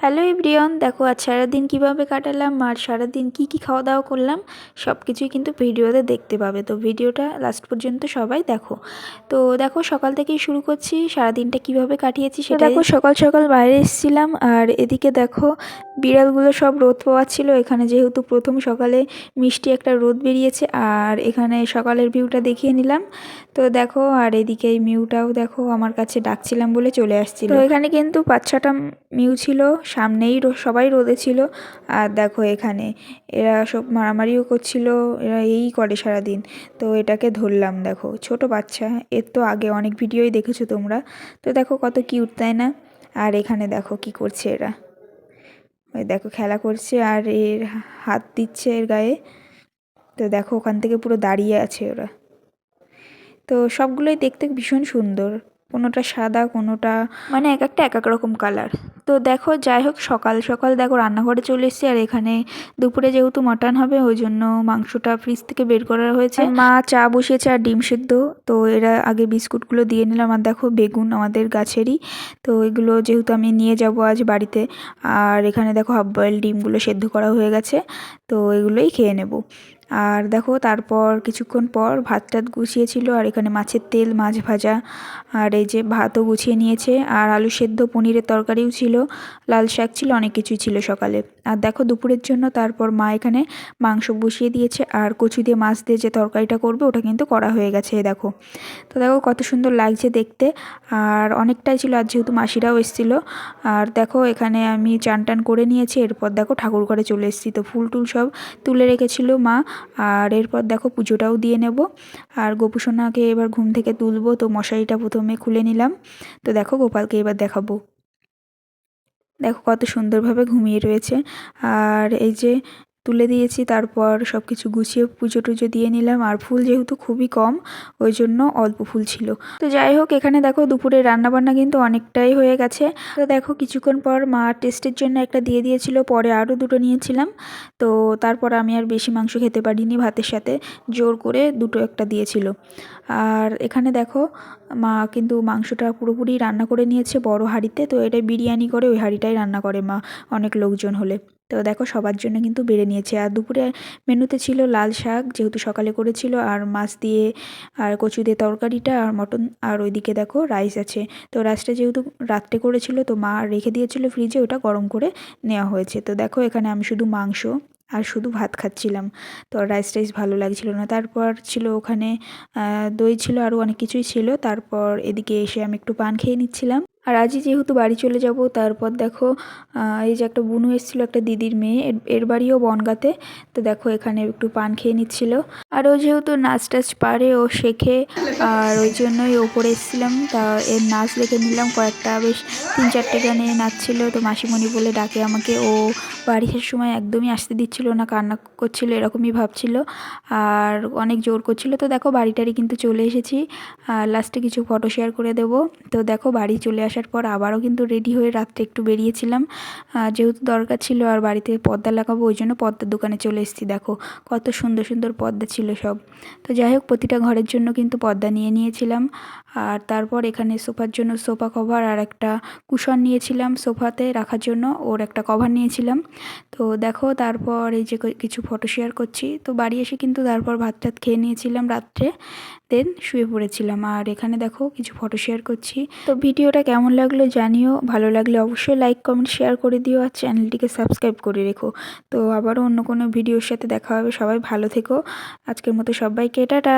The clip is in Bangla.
হ্যালো ইব্রিয়ন দেখো আজ সারাদিন কীভাবে কাটালাম আর সারাদিন কী কী খাওয়া দাওয়া করলাম সব কিছুই কিন্তু ভিডিওতে দেখতে পাবে। তো ভিডিওটা লাস্ট পর্যন্ত সবাই দেখো। তো দেখো সকাল থেকেই শুরু করছি সারাদিনটা কীভাবে কাটিয়েছি সেটা দেখো সকাল সকাল বাইরে এসেছিলাম আর এদিকে দেখো বিড়ালগুলো সব রোদ পাওয়াচ্ছিল এখানে যেহেতু প্রথম সকালে মিষ্টি একটা রোদ বেরিয়েছে আর এখানে সকালের ভিউটা দেখিয়ে নিলাম। তো দেখো আর এদিকে এই মিউটাও দেখো আমার কাছে ডাকছিলাম বলে চলে আসছিল। তো এখানে কিন্তু পাঁচ ছটা মিউ ছিল সামনেই সবাই রোদে ছিল। আর দেখো এখানে, এরা সব মারামারিও করছিল, এরা এই করে সারাদিন। তো এটাকে ধরলাম, দেখো, ছোট বাচ্চা। এর তো আগে অনেক ভিডিওই দেখেছ তোমরা। তো দেখো কত কিউট তাই না? আর এখানে দেখো কি করছে এরা। ওই দেখো খেলা করছে, আর এর হাত দিচ্ছে এর গায়ে। তো দেখো ওখান থেকে পুরো দাঁড়িয়ে আছে ওরা। তো সবগুলোই দেখতে ভীষণ সুন্দর। কোনোটা সাদা কোনোটা মানে এক একটা এক এক রকম কালার তো দেখো যাই হোক সকাল সকাল দেখো রান্নাঘরে চলে এসেছি আর এখানে দুপুরে যেহেতু মাটন হবে ওই জন্য মাংসটা ফ্রিজ থেকে বের করা হয়েছে। মা চা বসিয়েছে আর ডিম সেদ্ধ তো এরা আগে বিস্কুটগুলো দিয়ে নিলাম আর দেখো বেগুন আমাদের গাছেরই। তো এগুলো যেহেতু আমি নিয়ে যাব আজ বাড়িতে আর এখানে দেখো হাফ বয়েল ডিমগুলো সেদ্ধ করা হয়ে গেছে তো এগুলোই খেয়ে নেব। আর দেখো, তারপর কিছুক্ষণ পর ভাত টাত গুছিয়েছিল, আর এখানে মাছের তেল, মাছ ভাজা, আর এই যে ভাতও গুছিয়ে নিয়েছে, আর আলু সেদ্ধ, পনিরের তরকারিও ছিল, লাল শাক ছিল, অনেক কিছুই ছিল সকালে। আর দেখো দুপুরের জন্য তারপর মা এখানে মাংস বসিয়ে দিয়েছে আর কচু দিয়ে মাছ দিয়ে যে তরকারিটা করবে ওটা কিন্তু করা হয়ে গেছে দেখো। তো দেখো কত সুন্দর লাগছে দেখতে। আর অনেকটাই ছিল আর যেহেতু মাসিরাও এসেছিল, আর দেখো এখানে আমি চান টান করে নিয়েছি, এরপর দেখো ঠাকুর ঘরে চলে এসেছি। তো ফুল টুল সব তুলে রেখেছিল মা, আর এরপর দেখো পুজোটাও দিয়ে নেব। আর গোপুসোনাকে এবার ঘুম থেকে তুলবো, তো মশারিটা প্রথমে খুলে নিলাম। তো দেখো গোপালকে এবার দেখাবো। দেখো কত সুন্দরভাবে ঘুমিয়ে রয়েছে। আর এই যে তুলে দিয়েছি, তারপর সব কিছু গুছিয়ে পুজো টুজো দিয়ে নিলাম। আর ফুল যেহেতু খুবই কম, ওই জন্য অল্প ফুল ছিল। তো যাই হোক, এখানে দেখো দুপুরে রান্নাবান্না কিন্তু অনেকটাই হয়ে গেছে। তো দেখো কিছুক্ষণ পর মা টেস্টের জন্য একটা দিয়ে দিয়েছিল, পরে আরও দুটো নিয়েছিলাম। তো তারপর আমি আর বেশি মাংস খেতে পারিনি ভাতের সাথে, জোর করে দুটো একটা দিয়েছিল। আর এখানে দেখো মা কিন্তু মাংসটা পুরোপুরি রান্না করে নিয়েছে বড় হাঁড়িতে, তো এটা বিরিয়ানি করে ওই হাঁড়িটাই রান্না করে মা অনেক লোকজন হলে। তো দেখো সবার জন্য কিন্তু বেড়ে নিয়েছে। আর দুপুরে মেনুতে ছিল লাল শাক, যেহেতু সকালে করেছিল, আর মাছ দিয়ে, আর কচু দিয়ে তরকারিটা, আর মটন, আর ওইদিকে দেখো রাইস আছে। তো রাইসটা যেহেতু রাত্রে করেছিল, তো মা রেখে দিয়েছিল ফ্রিজে, ওটা গরম করে নেওয়া হয়েছে। তো দেখো এখানে আমি শুধু মাংস আর শুধু ভাত খাচ্ছিলাম। তো রাইস টাইস ভালো লাগছিল না। তারপর ছিল ওখানে দই ছিল, আরও অনেক কিছুই ছিল। তারপর এদিকে এসে আমি একটু পান খেয়ে নিচ্ছিলাম। আর আজই যেহেতু বাড়ি চলে যাব, তারপর দেখো এই যে একটা বুনু এসেছিল, একটা দিদির মেয়ে, এর বাড়িও বনগাতে। তো দেখো, এখানে একটু পান খেয়ে নিচ্ছিল। আর ও যেহেতু নাচ টাচ পারে, ও শেখে, আর ওই জন্যই ওপরে এসেছিলাম। তা এর নাচ দেখে নিলাম, কয়েকটা বেশ তিন চারটে গানে নাচছিল। তো মাসিমণি বলে ডাকে আমাকে, ও বাড়ি সময় একদমই আসতে দিচ্ছিল না, কান্না করছিল, এরকমই ভাবছিল। আর অনেক জোর করছিল। তো দেখো বাড়িটারি কিন্তু চলে এসেছি। আর লাস্টে কিছু ফটো শেয়ার করে দেবো। তো দেখো, বাড়ি চলে আসার পর আবারও কিন্তু রেডি হয়ে রাত্রে একটু বেরিয়েছিলাম। যেহেতু দরকার ছিল আর বাড়িতে পর্দা লাগাবো, ওই জন্য পর্দার দোকানে চলে এসেছি। দেখো কত সুন্দর সুন্দর পর্দা ছিল সব। তো যাই হোক, প্রতিটা ঘরের জন্য কিন্তু পর্দা নিয়ে নিয়েছিলাম। আর তারপর এখানে সোফার জন্য সোফা কভার আর একটা কুশন নিয়েছিলাম সোফাতে রাখার জন্য। ওর একটা কভার নিয়েছিলাম। তো দেখো তারপর এই যে কিছু ফটো শেয়ার করছি। তো বাড়ি এসে কিন্তু তারপর ভাত টাত খেয়ে নিয়েছিলাম রাত্রে। দেন শুয়ে পড়েছিলাম। আর এখানে দেখো কিছু ফটো শেয়ার করছি। তো ভিডিওটা কেমন লাগল জানিও। ভালো লাগলে অবশ্যই লাইক কমেন্ট শেয়ার করে দিও। আর চ্যানেলটিকে সাবস্ক্রাইব করে রেখো। তো আবারও অন্য কোনো ভিডিওর সাথে দেখা হবে। সবাই ভালো থেকো। আজকের মতো সবাইকে টাটা।